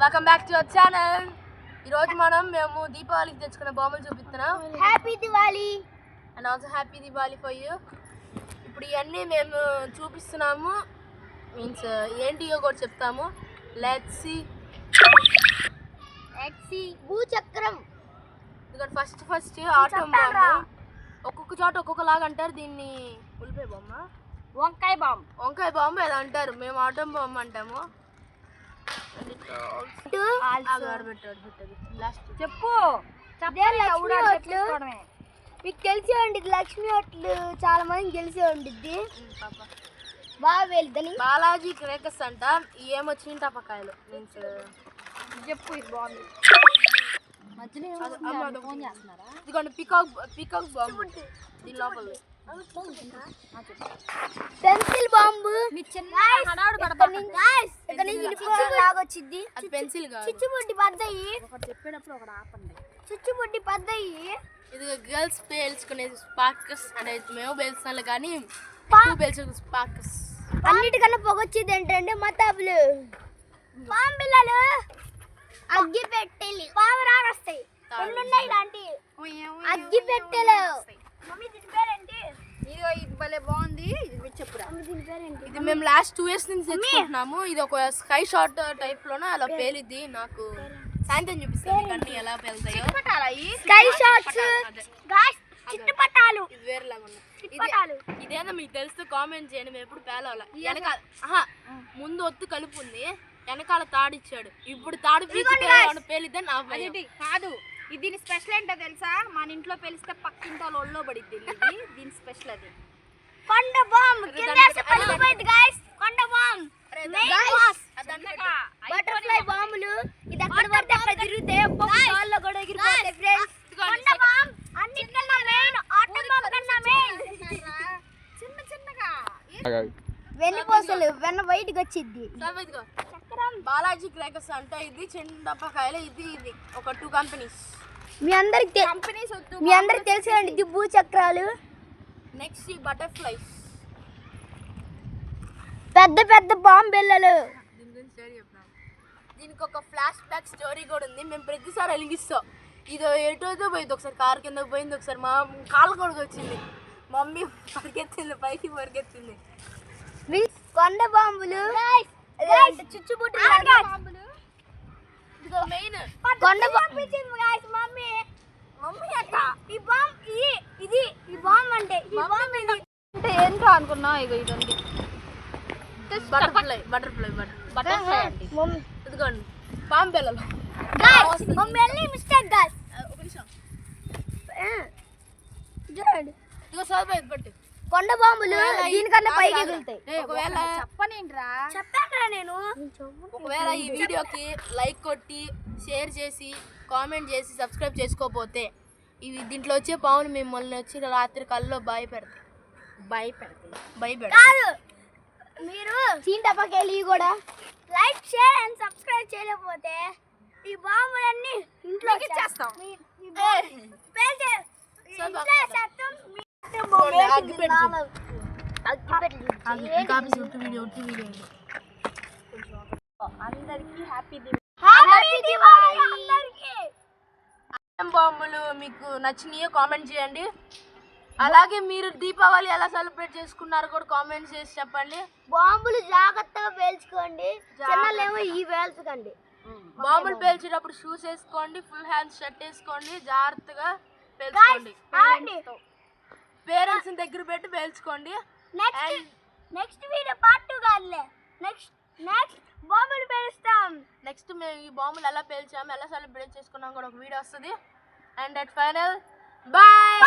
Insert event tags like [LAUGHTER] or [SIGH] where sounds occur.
Welcome back to our channel ఈరోజు మనం మేము దీపావళికి తెచ్చుకున్న బొమ్మలు చూపిస్తున్నాం. Happy Diwali and also happy Deepavali for you ఇప్పుడు ఇవన్నీ మేము చూపిస్తున్నాము. మీన్స్ ఏంటియో కూడా చెప్తాము. లెట్స్ సి ఎక్సీ భూచక్రం. ఎందుకంటే ఫస్ట్ ఫస్ట్ ఆటం బొమ్మ. ఒక్కొక్క చోట ఒక్కొక్కలాగా అంటారు. దీన్ని ఉల్లిపాయ బొమ్మ. వంకాయ బాంబ్. వంకాయ బొమ్మ ఏదో అంటారు? మేము ఆటం బొమ్మ అంటాము. చెప్పు. లక్ష్మీ హోటల్ మీకు తెలిసే ఉండిద్ది లక్ష్మీ చాలా మంది తెలిసే ఉండిద్ది. బాగా వెళ్తాని బాలాజీ క్రేకర్స్ అంట ఏమో చింతపకాయలు. మీన్స్ చెప్పు ఇది బాగుంది. ఇదిగోండి పికాక్ పికాక్ బాంబు. దీని లోపల. Pencil bomb. ఇక్కడ నుంచి? లాగొచ్చింది అది పెన్సిల్ కాదు చిచ్చుబుడ్డి పడ్డాయి ఒకటి చెప్పేటప్పుడు ఒకటి ఆపండి చిచ్చుబుడ్డి పడ్డాయి ఇది గర్ల్స్ పేల్చుకునే స్పార్కస్ అనేది మేము పేల్చుతాం కానీ పేల్చుకునే స్పార్కస్ అన్నిటికన్నా పొగొచ్చేది ఏంటంటే మతాబులు పాంబిల్లలు అగ్గి పెట్టెలు పాము రాగొస్తాయి ఎన్ని ఉన్నాయి ఇలాంటి అగ్గి పెట్టెలు మమ్మీ దీని పేరేంటి ఇదిగో ఇది భలే బాగుంది ఇది మీరు చెప్పురా మమ్మీ దీని పేరేంటి ఇది మేము లాస్ట్ టూ ఇయర్స్ నుంచి తెచ్చుకుంటున్నాము. ఇది ఒక స్కై షాట్ టైప్లోనే? అలా పేలిద్ది. నాకు సాయంత్రం చూపిస్తాను. ఎలా పేలుతాయో. స్కై షాట్స్ చిట్టుపట్టాలు ఇది వేరేలాగా ఇదేనా మీకు తెలిస్తే కామెంట్ చేయండి. మేము ఎప్పుడు పేలవాల. వెనకాల ముందు ఒత్తు కలుపు ఉంది. వెనకాల తాడిచ్చాడు. ఇప్పుడు తాడు పీకి పేలిద్దని నా కాదు. ఇది దీని స్పెషల్ ఏంటో తెలుసా? మన ఇంట్లో పెలిస్తే పక్కింటి వాళ్ళు ఒళ్ళో పడిద్ది ఇది. దీని స్పెషల్ అది. కొండ బాంబ్ కింద వేస్తే పగిలిపోయింది గాయ్స్ కొండ బాంబ్ బటర్ఫ్లై బాంబులు ఇది ఎక్కడ పడితే అక్కడ తిరిగితే ఒక్కొక్క కాల్లో కూడా ఎగిరిపోతాయి ఫ్రెండ్స్ కొండ బాంబ్ అన్నిటికన్నా మెయిన్ ఆటం బాంబ్ కన్నా మెయిన్ చిన్న చిన్నగా వెన్నుపూసలు వెన్న బయటికి వచ్చింది. బాలాజీ క్రాకర్స్ అంటే ఇది చిన్నపకాయలు ఇది ఇది. ఒక టూ కంపెనీస్ మీ అందరికి కంపెనీస్ వద్దు మీ అందరికి తెలిసేయండి ఇది భూచక్రాలు నెక్స్ట్ ఈ బటర్ఫ్లైస్ పెద్ద పెద్ద బాంబు బిల్లలు దీని గురించి స్టోరీ చెప్తాను దీనికి ఒక ఫ్లాష్ బ్యాక్ స్టోరీ కూడా ఉంది. మేము ప్రతిసారి వెలిగిస్తాం. ఇది ఎటోతో పోయింది. ఒకసారి కారు కింద పోయింది. ఒకసారి మా కాలు కొడుకు వచ్చింది. మమ్మీ [LAUGHS] పరిగెత్తింది పైకి పరిగెత్తింది. కొండ బాంబులు. చుచ్చుబుట్టు ఇదిగో మెయిన్ కొండ బాంబు మమ్మీ. మమ్మీ అట్ట ఈ బాంబ్ ఇది ఈ బాంబ్ అంటే ఈ బాంబ్ ఇది అంటే ఏంటో అనుకున్నా? ఇగో ఇది ఉంది బటర్ఫ్లై బటర్ఫ్లై బటర్ బటర్ఫ్లై అండి. మమ్మీ ఇదిగోండి. పాము పిల్లలు. గాయ్స్ మమ్మీ వెళ్ళి మిస్టేక్ గాయ్స్ ఒక నిమిషం. చూడండి. ఇదిగో సోదపై పట్టు. కొండ బాంబులు దీనికన్నా పైకి ఎగురుతాయి. ఒకవేళ చెప్పనేంట్రా చెప్పాకరా నేను. ఒకవేళ ఈ వీడియోకి లైక్ కొట్టి షేర్ చేసి కామెంట్ చేసి సబ్స్క్రైబ్ చేసుకోకపోతే ఇవి దీంట్లో వచ్చే పావులు మిమ్మల్ని వచ్చి రాత్రి కల్లో భయపెడతాయి. భయపెడతాయి. మీరు కూడా లైక్ షేర్ అండ్ సబ్స్క్రైబ్ చేయలేకపోతే ఈ బాంబులన్నీ ఇంట్లో చేస్తాం. అందరికి హ్యాపీ బాంబులు మీకు నచ్చినాయో కామెంట్ చేయండి. అలాగే మీరు దీపావళి ఎలా సెలబ్రేట్ చేసుకున్నారో కూడా కామెంట్ చేసి చెప్పండి. బాంబులు జాగ్రత్తగా పేల్చుకోండి. చిన్నలేమో ఈ పేల్చకండి. బాంబులు పేల్చేటప్పుడు షూస్ వేసుకోండి ఫుల్ హ్యాండ్స్ షర్ట్ వేసుకోండి జాగ్రత్తగా పేల్చుకోండి. పేరెంట్స్ దగ్గర పెట్టి పేల్చుకోండి. Next next video part two కాదులే. నెక్స్ట్ నెక్స్ట్ బాంబులు పేలుస్తాం. నెక్స్ట్ మేము ఈ బాంబులు ఎలా పేల్చాము ఎలా సెలబ్రేట్ చేసుకున్నాం కూడా ఒక వీడియో వస్తుంది. And at final bye